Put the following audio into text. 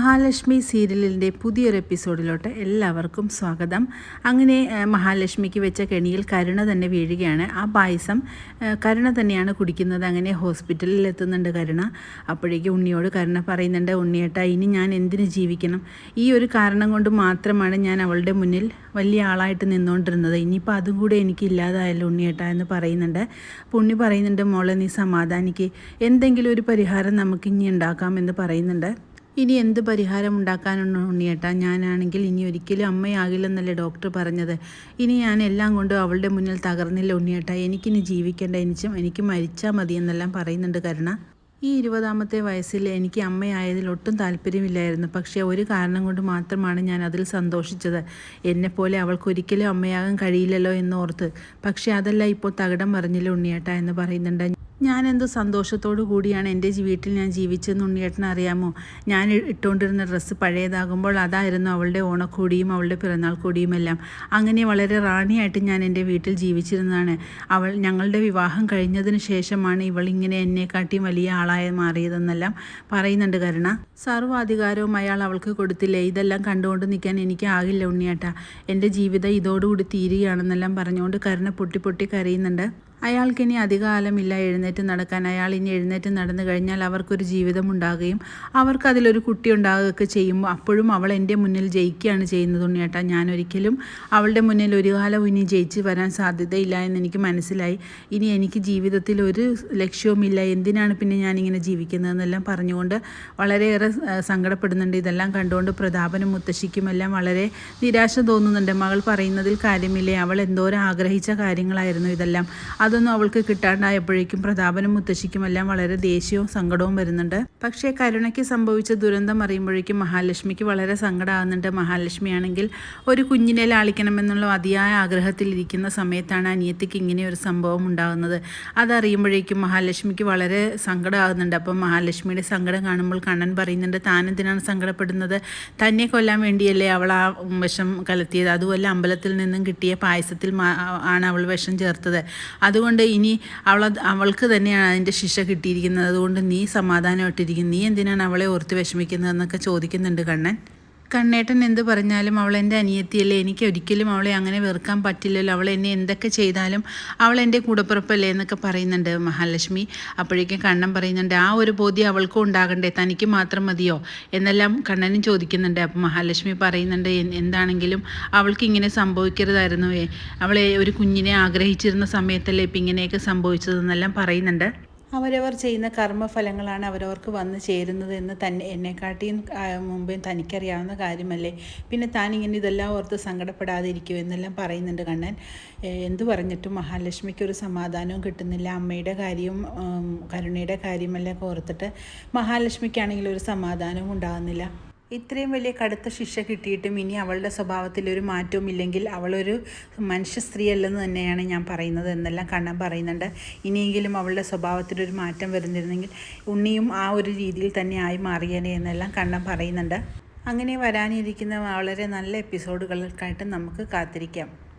മഹാലക്ഷ്മി സീരിയലിന്റെ പുതിയൊരു എപ്പിസോഡിലോട്ട് എല്ലാവർക്കും സ്വാഗതം. അങ്ങനെ മഹാലക്ഷ്മിക്ക് വെച്ച കെണിയിൽ കരുണ തന്നെ വീഴുകയാണ്. ആ പായസം കരുണ തന്നെയാണ് കുടിക്കുന്നത്. അങ്ങനെ ഹോസ്പിറ്റലിൽ എത്തുന്നുണ്ട് കരുണ. അപ്പോഴേക്കും ഉണ്ണിയോട് കരുണ പറയുന്നുണ്ട് ഉണ്ണിയേട്ട ഇനി ഞാൻ എന്തിനു ജീവിക്കണം? ഈ ഒരു കാരണം കൊണ്ട് മാത്രമാണ് ഞാൻ അവളുടെ മുന്നിൽ വലിയ ആളായിട്ട് നിന്നുകൊണ്ടിരുന്നത് ഇനിയിപ്പോൾ അതും കൂടെ എനിക്ക് ഇല്ലാതായല്ലോ ഉണ്ണിയേട്ട എന്ന് പറയുന്നുണ്ട്. ഉണ്ണി പറയുന്നുണ്ട് മോളെ നീ സമാധാനിക്ക്. എന്തെങ്കിലും ഒരു പരിഹാരം നമുക്ക് ഇനി ഉണ്ടാക്കാമെന്ന് പറയുന്നുണ്ട്. ഇനി എന്ത് പരിഹാരം ഉണ്ടാക്കാനാണ് ഉണ്ണിയേട്ടാ? ഞാനാണെങ്കിൽ ഇനി ഒരിക്കലും അമ്മയാകില്ലെന്നല്ലേ ഡോക്ടർ പറഞ്ഞത്. ഇനി ഞാൻ എല്ലാം കൊണ്ടും അവളുടെ മുന്നിൽ തകർന്നില്ല ഉണ്ണിയേട്ടാ? എനിക്കിനി ജീവിക്കേണ്ട എനിച്ചും എനിക്ക് മരിച്ചാൽ മതി എന്നെല്ലാം പറയുന്നുണ്ട് കരുണ. ഈ ഇരുപതാമത്തെ വയസ്സിൽ എനിക്ക് അമ്മയായതിൽ ഒട്ടും താല്പര്യമില്ലായിരുന്നു. പക്ഷേ ഒരു കാരണം കൊണ്ട് മാത്രമാണ് ഞാൻ അതിൽ സന്തോഷിച്ചത്. എന്നെപ്പോലെ അവൾക്കൊരിക്കലും അമ്മയാകാൻ കഴിയില്ലല്ലോ എന്നോർത്ത് പക്ഷേ അതല്ല ഇപ്പോൾ തകിടം പറഞ്ഞില്ല ഉണ്ണിയേട്ട എന്ന് പറയുന്നുണ്ട്. ഞാൻ എന്ത് സന്തോഷത്തോടു കൂടിയാണ് എന്റെ വീട്ടിൽ ഞാൻ ജീവിച്ചതെന്ന് ഉണ്ണിയേട്ടൻ അറിയാമോ? ഞാൻ ഇട്ടുകൊണ്ടിരുന്ന ഡ്രസ്സ് പഴയതാകുമ്പോൾ അതായിരുന്നു അവളുടെ ഓണക്കൂടിയും അവളുടെ പിറന്നാൾ കൂടിയും എല്ലാം. അങ്ങനെ വളരെ റാണിയായിട്ട് ഞാൻ എന്റെ വീട്ടിൽ ജീവിച്ചിരുന്നതാണ്. അവൾ ഞങ്ങളുടെ വിവാഹം കഴിഞ്ഞതിന് ശേഷമാണ് ഇവൾ ഇങ്ങനെ എന്നെക്കാട്ടിയും വലിയ ആളായി മാറിയതെന്നെല്ലാം പറയുന്നുണ്ട് കരുണ. സർവാധികാരവും അയാൾ അവൾക്ക് കൊടുത്തില്ലേ. ഇതെല്ലാം കണ്ടുകൊണ്ട് നിൽക്കാൻ എനിക്ക് ആകില്ല ഉണ്ണിയേട്ട. എന്റെ ജീവിതം ഇതോടുകൂടി തീരുകയാണെന്നെല്ലാം പറഞ്ഞുകൊണ്ട് കരുണ പൊട്ടി പൊട്ടി കരയുന്നുണ്ട്. അയാൾക്ക് ഇനി അധികകാലമില്ല എഴുന്നേറ്റ് നടക്കാൻ. അയാൾ ഇനി എഴുന്നേറ്റ് നടന്നു കഴിഞ്ഞാൽ അവർക്കൊരു ജീവിതം ഉണ്ടാകുകയും അവർക്ക് അതിലൊരു കുട്ടി ഉണ്ടാകുകയൊക്കെ ചെയ്യുമ്പോൾ അപ്പോഴും അവൾ എന്റെ മുന്നിൽ ജയിക്കുകയാണ് ചെയ്യുന്നത് ഉണ്ണിയേട്ടാ. ഞാൻ ഒരിക്കലും അവളുടെ മുന്നിൽ ഒരു കാലം ഇനി ജയിച്ച് വരാൻ സാധ്യതയില്ല എന്ന് എനിക്ക് മനസ്സിലായി. ഇനി എനിക്ക് ജീവിതത്തിൽ ഒരു ലക്ഷ്യവുമില്ല. എന്തിനാണ് പിന്നെ ഞാനിങ്ങനെ ജീവിക്കുന്നതെന്നെല്ലാം പറഞ്ഞുകൊണ്ട് വളരെയേറെ സങ്കടപ്പെടുന്നുണ്ട്. ഇതെല്ലാം കണ്ടുകൊണ്ട് പ്രതാപനും മുത്തശ്ശിക്കുമെല്ലാം വളരെ നിരാശ തോന്നുന്നുണ്ട്. മകൾ പറയുന്നതിൽ കാര്യമില്ലേ? അവൾ എന്തോരം ആഗ്രഹിച്ച കാര്യങ്ങളായിരുന്നു ഇതെല്ലാം. അതൊന്നും അവൾക്ക് കിട്ടാണ്ടായപ്പോഴേക്കും പ്രതാപനും മുത്തശ്ശിക്കും എല്ലാം വളരെ ദേഷ്യവും സങ്കടവും വരുന്നുണ്ട്. പക്ഷേ കരുണയ്ക്ക് സംഭവിച്ച ദുരന്തം അറിയുമ്പോഴേക്കും മഹാലക്ഷ്മിക്ക് വളരെ സങ്കടമാകുന്നുണ്ട് മഹാലക്ഷ്മിയാണെങ്കിൽ ഒരു കുഞ്ഞിനെ ലാളിക്കണമെന്നുള്ള അതിയായ ആഗ്രഹത്തിലിരിക്കുന്ന സമയത്താണ് അനിയത്തിക്ക് ഇങ്ങനെ ഒരു സംഭവം ഉണ്ടാകുന്നത്. അതറിയുമ്പോഴേക്കും മഹാലക്ഷ്മിക്ക് വളരെ സങ്കടമാകുന്നുണ്ട് അപ്പം മഹാലക്ഷ്മിയുടെ സങ്കടം കാണുമ്പോൾ കണ്ണൻ പറയുന്നുണ്ട് താനെന്തിനാണ് സങ്കടപ്പെടുന്നത്? തന്നെ കൊല്ലാൻ വേണ്ടിയല്ലേ അവൾ ആ വിഷം കലർത്തിയത് അതുമല്ല അമ്പലത്തിൽ നിന്നും കിട്ടിയ പായസത്തിൽ ആണ് അവൾ വിഷം ചേർത്തത്. അതുകൊണ്ട് ഇനി അവൾ അവൾക്ക് തന്നെയാണ് അതിന്റെ ശിക്ഷ കിട്ടിയിരിക്കുന്നത്. അതുകൊണ്ട് നീ സമാധാനമായിട്ടിരിക്കും നീ എന്തിനാണ് അവളെ ഓർത്ത് വിഷമിക്കുന്നതെന്നൊക്കെ ചോദിക്കുന്നുണ്ട് കണ്ണൻ. കണ്ണേട്ടൻ എന്ത് പറഞ്ഞാലും അവൾ എന്റെ അനിയത്തിയല്ലേ? എനിക്ക് ഒരിക്കലും അവളെ അങ്ങനെ വെറുക്കാൻ പറ്റില്ലല്ലോ. അവൾ എന്നെ എന്തൊക്കെ ചെയ്താലും അവൾ എന്റെ കൂടപ്പുറപ്പല്ലേ എന്നൊക്കെ പറയുന്നുണ്ട് മഹാലക്ഷ്മി. അപ്പോഴേക്കും കണ്ണൻ പറയുന്നുണ്ട് ആ ഒരു ബോധ്യം അവൾക്കും ഉണ്ടാകണ്ടേ? തനിക്ക് മാത്രം മതിയോ? എന്നെല്ലാം കണ്ണനും ചോദിക്കുന്നുണ്ട്. അപ്പം മഹാലക്ഷ്മി പറയുന്നുണ്ട് എന്താണെങ്കിലും അവൾക്ക് ഇങ്ങനെ സംഭവിക്കരുതായിരുന്നു. അവളെ ഒരു കുഞ്ഞിനെ ആഗ്രഹിച്ചിരുന്ന സമയത്തല്ലേ ഇപ്പം ഇങ്ങനെയൊക്കെ സംഭവിച്ചതെന്നെല്ലാം പറയുന്നുണ്ട്. അവരവർ ചെയ്യുന്ന കർമ്മഫലങ്ങളാണ് അവരവർക്ക് വന്നു ചേരുന്നത് എന്ന് തന്നെ എന്നെക്കാട്ടിയും മുമ്പേ തനിക്കറിയാവുന്ന കാര്യമല്ലേ? പിന്നെ താൻ ഇങ്ങനെ ഇതെല്ലാം ഓർത്ത് സങ്കടപ്പെടാതിരിക്കൂ എന്നെല്ലാം പറയുന്നുണ്ട് കണ്ണൻ. എന്തു പറഞ്ഞിട്ടും മഹാലക്ഷ്മിക്ക് ഒരു സമാധാനവും കിട്ടുന്നില്ല. അമ്മയുടെ കാര്യവും കരുണയുടെ കാര്യമെല്ലാം ഓർത്തിട്ട് മഹാലക്ഷ്മിക്കാണെങ്കിൽ ഒരു സമാധാനവും ഉണ്ടാകുന്നില്ല ഇത്രയും വലിയ കടുത്ത ശിക്ഷ കിട്ടിയിട്ടും ഇനി അവളുടെ സ്വഭാവത്തിൽ ഒരു മാറ്റവും ഇല്ലെങ്കിൽ അവളൊരു മനുഷ്യ സ്ത്രീ അല്ലെന്ന് തന്നെയാണ് ഞാൻ പറയുന്നത് എന്നെല്ലാം കണ്ണൻ പറയുന്നുണ്ട്. ഇനിയെങ്കിലും അവളുടെ സ്വഭാവത്തിലൊരു മാറ്റം വരുന്നിരുന്നെങ്കിൽ ഉണ്ണിയും ആ ഒരു രീതിയിൽ തന്നെ ആയി മാറിയേനെ എന്നെല്ലാം കണ്ണൻ പറയുന്നുണ്ട്. അങ്ങനെ വരാനിരിക്കുന്ന വളരെ നല്ല എപ്പിസോഡുകൾക്കായിട്ട് നമുക്ക് കാത്തിരിക്കാം.